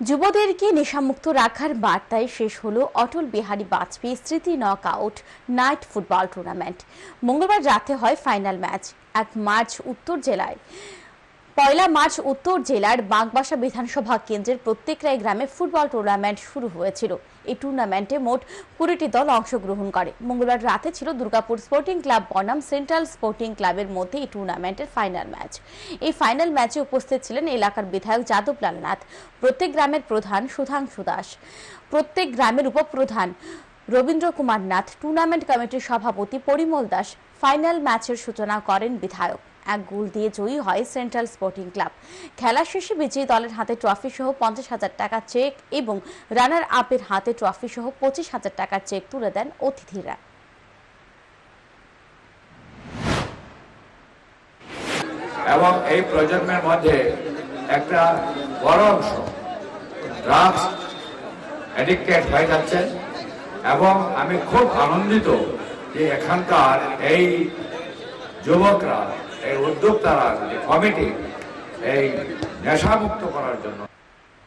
যুবদেরকে নেশামুক্ত রাখার বার্তায় শেষ হলো অটল বিহারী বাজপেয়ী স্মৃতি knock out night football tournament মঙ্গলবার রাতে হয় ফাইনাল ম্যাচ এক মার্চ উত্তর জেলায়। পয়লা মার্চ উত্তর জেলার বাগবাসা বিধানসভা কেন্দ্রের প্রত্যেকরাই গ্রামে ফুটবল টুর্নামেন্ট শুরু হয়েছিল। এই টুর্নামেন্টে মোট কুড়িটি দল অংশগ্রহণ করে। মঙ্গলবার রাতে ছিল দুর্গাপুর স্পোর্টিং ক্লাব বনাম সেন্ট্রাল স্পোর্টিং ক্লাবের মধ্যে এই টুর্নামেন্টের ফাইনাল ম্যাচ এই ফাইনাল ম্যাচে উপস্থিত ছিলেন এলাকার বিধায়ক যাদব লালনাথ প্রত্যেক গ্রামের প্রধান সুধাংশু দাস, প্রত্যেক গ্রামের উপপ্রধান রবীন্দ্র কুমার নাথ টুর্নামেন্ট কমিটির সভাপতি পরিমল দাস ফাইনাল ম্যাচের সূচনা করেন বিধায়ক। এক গোল দিয়ে জয়ী হয় সেন্ট্রাল স্পোর্টিং ক্লাব। খেলা শেষে বিজয়ী দলের হাতে ট্রফি সহ পঞ্চাশ হাজার টাকা চেক এবং রানার আপের হাতে ট্রফি সহ পঁচিশ হাজার টাকার চেক তুলে দেন অতিথিরা। এবং এই প্রজন্মের মধ্যে একটা বড় অংশ ড্রাগস অ্যাডিক্টেড হয়ে যাচ্ছে এবং আমি খুব আনন্দিত যে এখানকার এই যুবকরা এই উদ্যোক্তারা যে কমিটি এই নেশামুক্ত করার জন্য